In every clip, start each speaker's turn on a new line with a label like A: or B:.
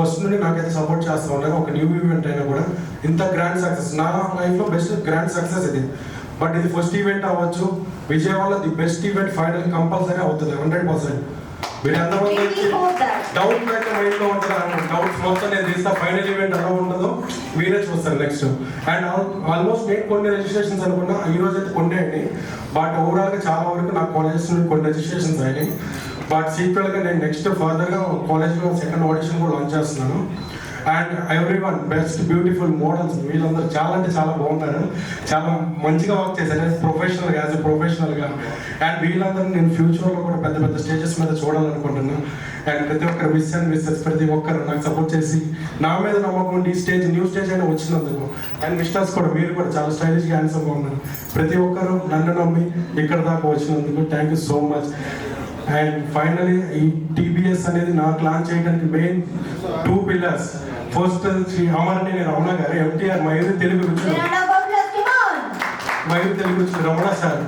A: First నుండి నాకైతే support చేస్తూ ఉన్నారు ఒక న్యూ ఈవెంట్ అయినా కూడా ఇంత గ్రాండ్ సక్సెస్ నా లైఫ్లో బెస్ట్ గ్రాండ్ సక్సెస్ ఇది. బట్ ఇది ఫస్ట్ ఈవెంట్ అవ్వచ్చు. Vijayawada the best event final compulsory అవుతుంది. హండ్రెడ్ పర్సెంట్ మీరు ఎంతమంది
B: We hope that.
A: డౌట్ అయితే మైండ్లో ఉంటారు డౌట్స్ మొత్తం నేను తీస్తా. ఫైనల్ ఈవెంట్ ఎలా ఉంటుందో మీరే చూస్తారు నెక్స్ట్ అండ్ ఆల్మోస్ట్ నేను కొన్ని రిజిస్ట్రేషన్స్ అనుకున్నా. ఈ రోజు అయితే కొన్ని బట్ ఓవరాల్గా చాలా వరకు నా కాలేజెస్ నుండి కొన్ని రిజిస్ట్రేషన్స్ అయినాయి. బట్ సీక్వెల్గా నేను నెక్స్ట్ ఫర్దర్గా కాలేజ్లో సెకండ్ ఆడిషన్ కూడా లాంచ్ చేస్తున్నాను. And every one best beautiful models వీళ్ళందరూ చాలా అంటే చాలా బాగున్నారు. చాలా మంచిగా వర్క్ చేశారు. ప్రొఫెషనల్గా యాజ్ ఎ ప్రొఫెషనల్గా అండ్ వీళ్ళందరూ నేను ఫ్యూచర్లో కూడా పెద్ద పెద్ద స్టేజెస్ మీద చూడాలనుకుంటున్నాను అండ్ ప్రతి ఒక్కరు మిస్ అండ్ మిస్సెస్ ప్రతి ఒక్కరు నాకు సపోర్ట్ చేసి నా మీద నమ్మకం ఈ స్టేజ్ న్యూ స్టేజ్ అయినా వచ్చినందుకు. అండ్ మిస్టర్స్ కూడా మీరు కూడా చాలా స్టైలిష్గా హ్యాండ్సమ్గా ఉన్నారు. ప్రతి ఒక్కరు నన్ను నమ్మి ఇక్కడ దాకా వచ్చినందుకు thank you so much and finally ఈ టీబీఎస్ అనేది నాకు లాంచ్ చేయడానికి main two pillars first Shri Amaraneni Ramana garu NTR Mayuri Telugu Ruchulu. Mayuri Telugu Ruchulu Ramana sir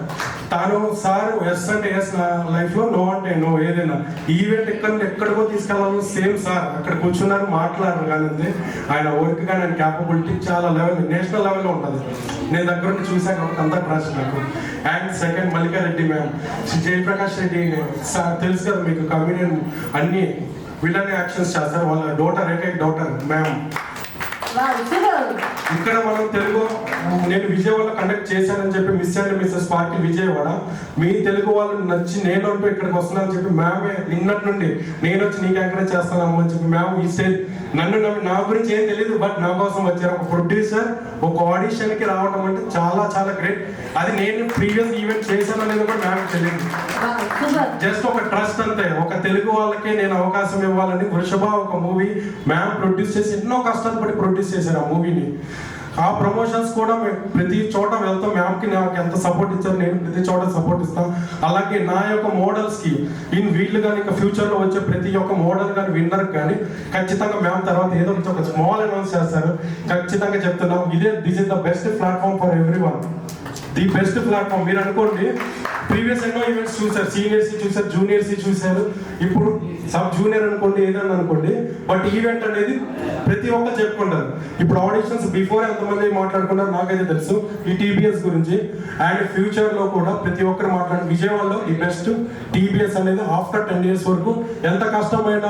A: తాను సార్ ఎస్ అంటే ఎస్ నా లైఫ్లో నో అంటే నో ఏదైనా. ఈవెంట్ ఎక్కడ ఎక్కడికో తీసుకెళ్ళాలి. Same sir. అక్కడ కూర్చున్నారు మాట్లాడరు కానీ ఆయన వర్క్ కానీ ఆయన క్యాపబిలిటీ చాలా లెవెల్ నేషనల్ లెవెల్లో ఉంటుంది. నేను దగ్గర నుండి చూసాక కాబట్టి అంతా ట్రస్ట్ నాకు. And second Mallika Reddy ma'am Jayaprakash Reddy sir తెలుసు కదా మీకు కమ్యూనియన్ అన్ని. విలన్ యాక్షన్స్ చేస్తారు. వాళ్ళ డోటర్ ఏకైక డోటర్ మ్యామ్ ఇక్కడ మనం తెలుగు నేను విజయవాడ కండక్ట్ చేశానని చెప్పి miss and Mrs party Vijayawada. మీ తెలుగు వాళ్ళు నచ్చి నేను అంటూ ఇక్కడికి వస్తున్నానని చెప్పి మ్యామ్ నిన్నటి నుండి నేను వచ్చి నీకు ఎంకరేజ్ చేస్తాను అని చెప్పి మ్యామ్ ఈ నన్ను నమ్మి నా గురించి ఏం తెలియదు బట్ నా కోసం వచ్చారు ఒక ప్రొడ్యూసర్ ఒక audition కి రావడం అంటే చాలా చాలా గ్రేట్ అది నేను ప్రీవియస్ ఈవెంట్ చేశాను అనేది కూడా మ్యామ్ తెలియదు. జస్ట్ ఒక ట్రస్ట్ ఒక తెలుగు వాళ్ళకి నేను అవకాశం ఇవ్వాలని వృషభ ఒక మూవీ మ్యామ్ ప్రొడ్యూస్ చేసి ఎన్నో కష్టాలు పడి ప్రొడ్యూస్ చేశారు ఆ మూవీని ఆ ప్రమోషన్స్ కూడా మేము ప్రతి చోట వెళ్తాం. మ్యామ్కి నాకు ఎంత సపోర్ట్ ఇచ్చారు నేను ప్రతి చోట సపోర్ట్ ఇస్తాం. అలాగే నా యొక్క మోడల్స్కి ఇన్ వీళ్ళు కానీ ఇంకా ఫ్యూచర్లో వచ్చే ప్రతి ఒక్క మోడల్ కానీ విన్నర్ కానీ ఖచ్చితంగా మ్యామ్ తర్వాత ఏదో ఒక స్మాల్ అనౌన్స్ చేస్తారు. ఖచ్చితంగా చెప్తున్నాం. ఇదే this is the best platform for every one the best platform మీరు అనుకోండి ప్రీవియస్ ఎన్నో ఈవెంట్స్ చూసారు సీనియర్స్ చూసారు జూనియర్స్ చూసారు ఇప్పుడు సబ్ జూనియర్ అనుకోండి ఏదన్నా అనుకోండి బట్ ఈవెంట్ అనేది ప్రతి ఒక్కరు చెప్పుకుంటారు. ఇప్పుడు ఆడిషన్స్ బిఫోర్ ఎంతమంది మాట్లాడుకున్నారు నాకైతే తెలుసు ఈ టీబీఎస్ గురించి. అండ్ ఫ్యూచర్లో కూడా ప్రతి ఒక్కరు మాట్లాడి విజయవాడలో ఈ బెస్ట్ టీబీఎస్ అనేది ఆఫ్టర్ టెన్ ఇయర్స్ వరకు ఎంత కష్టమైన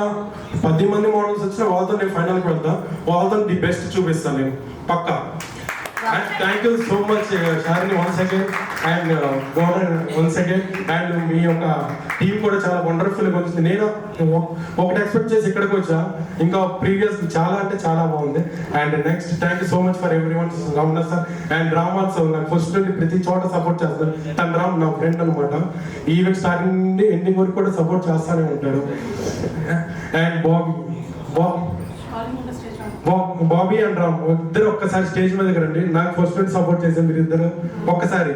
A: పది మంది మోడల్స్ వచ్చినా వాళ్ళతో నేను ఫైనల్కి వెళ్తాను వాళ్ళతో ది బెస్ట్ చూపిస్తాను నేను పక్కా. Thank you so much Sharini one second and governor one second and మీ యొక్క టీం కూడా చాలా వండర్ఫుల్ వచ్చింది. నేను ఒక- ఒకటి ఎక్స్పెక్ట్ చేసి ఇక్కడికి వచ్చా. ఇంకా ప్రీవియస్ చాలా అంటే చాలా బాగుంది. And next thank you so much for every one Ramana sir and Raman sir నాకు ఫస్ట్ నుండి ప్రతి చోట సపోర్ట్ చేస్తారు. తన రామ్ నా ఫ్రెండ్ అనమాట ఈవెంట్ స్టార్టింగ్ నుండి ఎండింగ్ వరకు కూడా సపోర్ట్ చేస్తానే ఉంటాడు. అండ్ బాబీ బాబీ బాబీ అండ్ రామ్ ఇద్దరు ఒక్కసారి స్టేజ్ మీదకి రండి. నాకు ఫస్ట్ నుండి సపోర్ట్ మీరు ఇద్దరు ఒక్కసారి.